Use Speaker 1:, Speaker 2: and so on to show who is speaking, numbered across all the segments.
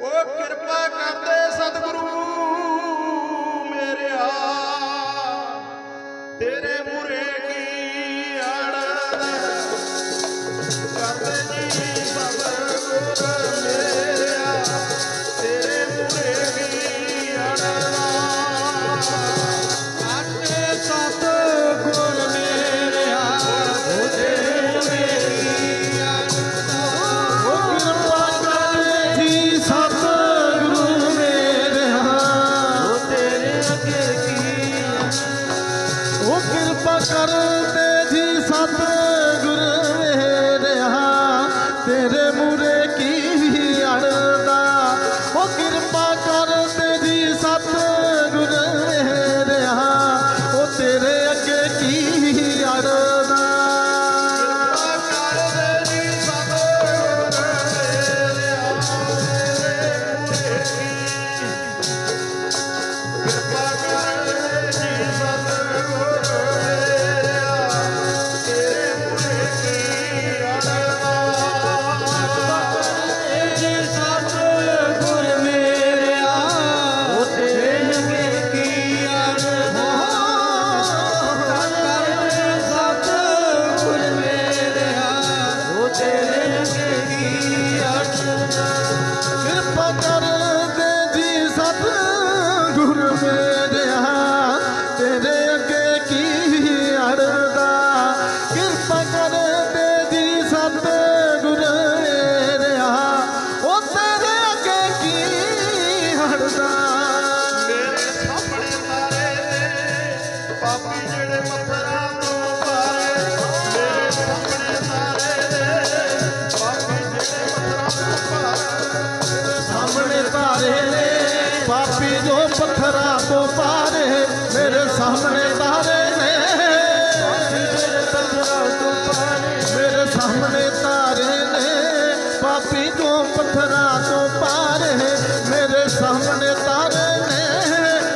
Speaker 1: ਉਹ ਕਿਰਪਾ ਕਰਦੇ ਸਤਿਗੁਰੂ ਮੇਰਿਆ। ਤੇਰੇ ਮੂਰੇ ਕੀ ਅੜਦ ਕਰਦੇ ਜੀ, ਸਤਿਗੁਰ ਮੇਰਿਆ। ਤੇਰੇ ਮੂਰੇ ਕੀ ਅੜਦ
Speaker 2: ਕਿਰਪਾ ਕਰ ਤੇ ਜੀ ਸਤ ਗੁਰ ਮੇਰਿਆ ਤੇਰੇ ਮੂਰੇ ਕੀ ਅੜਦਾ? ਉਹ ਕਿਰਪਾ ਕਰ ਤੇ ਜੀ ਸਤ ਗੁਰ ਮੇਰਿਆ ਉਹ ਤੇਰੇ ਅੱਗੇ ਕੀ ਅੜਦਾ?
Speaker 1: ਕਿਰਪਾ ਕਰ
Speaker 2: ਦੇ ਜੀ ਸਤ ਗੁਰ ਮੇਰਿਆ, ਤੇਰੇ ਅੱਗੇ ਕੀ ਅੜਦਾ। ਕਿਰਪਾ ਕਰ ਦੇ ਜੀ ਸਤ ਗੁਰ ਮੇਰਿਆ, ਉਹ ਤੇਰੇ ਅੱਗੇ ਕੀ ਅੜਦਾ। मेरे सामने तारे ने। मेरे सामने तारे ने। पापी को पत्थर तो पारे। मेरे सामने तारे ने।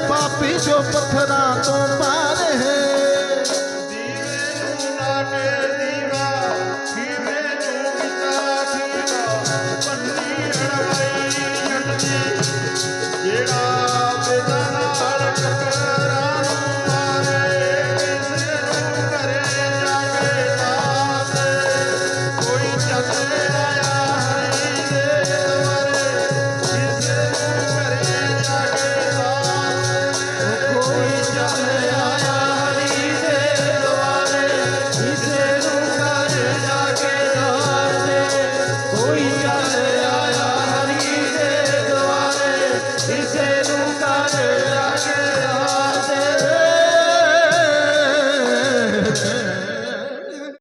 Speaker 2: पापी को पत्थर तो पारे। है Hashem.